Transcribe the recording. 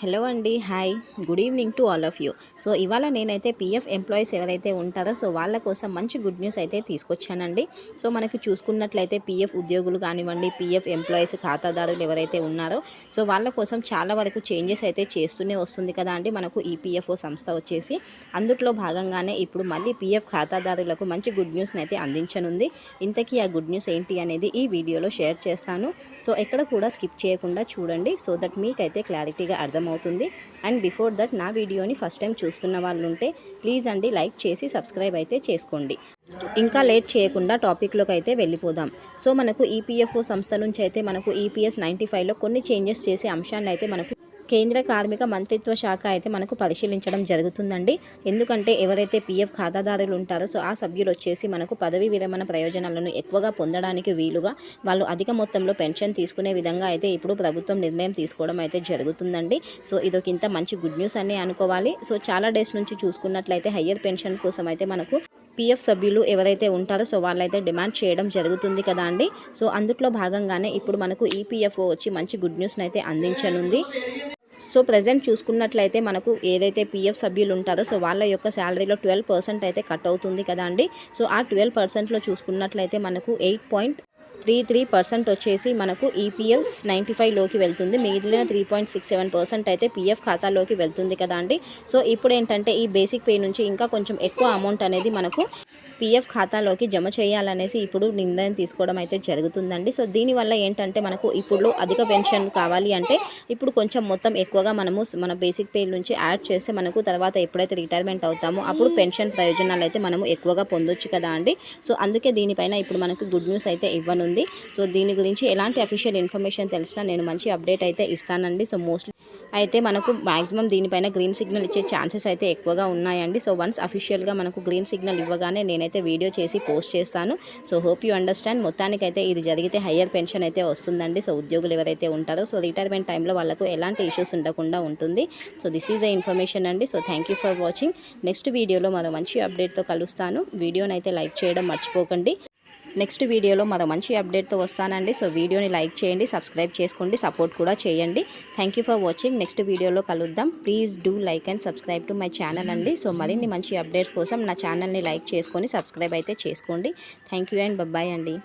Hello అండి hi good evening to all of you so ఇవాళ నేనైతే పీఎఫ్ ఎంప్లాయీస్ ఎవరైతే ఉంటారో సో వాళ్ళ కోసం మంచి గుడ్ న్యూస్ అయితే తీసుకొచ్చానండి. సో మనకి చూసుకున్నట్లయితే పీఎఫ్ ఉద్యోగులు కానివ్వండి పీఎఫ్ ఎంప్లాయీస్ ఖాతాదారులు ఎవరైతే ఉన్నారో సో వాళ్ళ కోసం చాలా వరకు చేంజెస్ అయితే చేస్తూనే వస్తుంది కదా అండి మనకు ఈపీఎఫ్ఓ సంస్థ వచ్చేసి. అందుట్లో భాగంగానే ఇప్పుడు మళ్ళీ పీఎఫ్ ఖాతాదారులకు మంచి గుడ్ న్యూస్ని అయితే అందించనుంది. ఇంతకీ ఆ గుడ్ న్యూస్ ఏంటి అనేది ఈ వీడియోలో షేర్ చేస్తాను. సో ఎక్కడ కూడా స్కిప్ చేయకుండా చూడండి సో దట్ మీకైతే క్లారిటీగా అర్థం అవుతుంది అండ్ బిఫోర్ దట్ నా వీడియోని ఫస్ట్ టైం చూస్తున్న వాళ్ళు ఉంటే ప్లీజ్ అండి లైక్ చేసి సబ్స్క్రైబ్ అయితే చేసుకోండి. ఇంకా లేట్ చేయకుండా టాపిక్లోకి అయితే వెళ్ళిపోదాం. సో మనకు ఈపీఎఫ్ఓ సంస్థ నుంచి అయితే మనకు ఈపీఎస్ నైంటీ ఫైవ్లో కొన్ని చేంజెస్ చేసే అంశాన్ని అయితే మనకు కేంద్ర కార్మిక మంత్రిత్వ శాఖ అయితే మనకు పరిశీలించడం జరుగుతుందండి. ఎందుకంటే ఎవరైతే పీఎఫ్ ఖాతాదారులు ఉంటారో సో ఆ సభ్యులు వచ్చేసి మనకు పదవీ విరమణ ప్రయోజనాలను ఎక్కువగా పొందడానికి వీలుగా వాళ్ళు అధిక మొత్తంలో పెన్షన్ తీసుకునే విధంగా అయితే ఇప్పుడు ప్రభుత్వం నిర్ణయం తీసుకోవడం అయితే జరుగుతుందండి. సో ఇదొక ఇంత మంచి గుడ్ న్యూస్ అని అనుకోవాలి. సో చాలా డేస్ నుంచి చూసుకున్నట్లయితే హయ్యర్ పెన్షన్ కోసం అయితే మనకు పీఎఫ్ సభ్యులు ఎవరైతే ఉంటారో సో వాళ్ళైతే డిమాండ్ చేయడం జరుగుతుంది కదా అండి. సో అందుట్లో భాగంగానే ఇప్పుడు మనకు ఈపీఎఫ్ఓ వచ్చి మంచి గుడ్ న్యూస్ని అయితే అందించనుంది. సో ప్రజెంట్ చూసుకున్నట్లయితే మనకు ఏదైతే పిఎఫ్ సభ్యులు ఉంటారో సో వాళ్ళ యొక్క శాలరీలో ట్వెల్వ్ పర్సెంట్ అయితే కట్ అవుతుంది కదా అండి. సో ఆ ట్వెల్వ్ పర్సెంట్లో చూసుకున్నట్లయితే మనకు eight point three three percent వచ్చేసి మనకు ఈపీఎఫ్ నైంటీ ఫైవ్లోకి వెళ్తుంది. మిగిలిన three point six seven percent అయితే పీఎఫ్ ఖాతాలోకి వెళ్తుంది కదా అండి. సో ఇప్పుడు ఏంటంటే ఈ బేసిక్ పే నుంచి ఇంకా కొంచెం ఎక్కువ అమౌంట్ అనేది మనకు పీఎఫ్ ఖాతాలోకి జమ చేయాలనేసి ఇప్పుడు నిర్ణయం తీసుకోవడం అయితే జరుగుతుందండి. సో దీనివల్ల ఏంటంటే మనకు ఇప్పుడు అధిక పెన్షన్ కావాలి అంటే ఇప్పుడు కొంచెం మొత్తం ఎక్కువగా మనము మన బేసిక్ పే నుంచి యాడ్ చేస్తే మనకు తర్వాత ఎప్పుడైతే రిటైర్మెంట్ అవుతామో అప్పుడు పెన్షన్ ప్రయోజనాలు అయితే మనము ఎక్కువగా పొందొచ్చు కదా అండి. సో అందుకే దీనిపైన ఇప్పుడు మనకు గుడ్ న్యూస్ అయితే ఇవ్వనుంది. సో దీని గురించి ఎలాంటి అఫీషియల్ ఇన్ఫర్మేషన్ తెలిసినా నేను మంచి అప్డేట్ అయితే ఇస్తానండి. సో మోస్ట్లీ అయితే మనకు మ్యాక్సిమం దీనిపైన గ్రీన్ సిగ్నల్ ఇచ్చే ఛాన్సెస్ అయితే ఎక్కువగా ఉన్నాయండి. సో వన్స్ అఫీషియల్గా మనకు గ్రీన్ సిగ్నల్ ఇవ్వగానే నేనైతే వీడియో చేసి పోస్ట్ చేస్తాను. సో హోప్ యూ అండర్స్టాండ్ మొత్తానికైతే ఇది జరిగితే హయ్యర్ పెన్షన్ అయితే వస్తుందండి. సో ఉద్యోగులు ఎవరైతే ఉంటారో సో రిటైర్మెంట్ టైంలో వాళ్ళకు ఎలాంటి ఇష్యూస్ ఉండకుండా ఉంటుంది. So this is the information అండి. So thank you for watching next వీడియోలో మరో మంచి అప్డేట్తో కలుస్తాను. వీడియోని అయితే లైక్ చేయడం మర్చిపోకండి. నెక్స్ట్ వీడియోలో మరో మంచి అప్డేట్తో వస్తానండి. సో వీడియోని లైక్ చేయండి సబ్స్క్రైబ్ చేసుకోండి సపోర్ట్ కూడా చేయండి. Thank you for watching next వీడియోలో కలుద్దాం. Please do like and subscribe to my channel అండి. సో మరిన్ని మంచి అప్డేట్స్ కోసం నా ఛానల్ని లైక్ చేసుకొని సబ్స్క్రైబ్ అయితే చేసుకోండి. థ్యాంక్ యూ అండ్ బాయ్ అండి.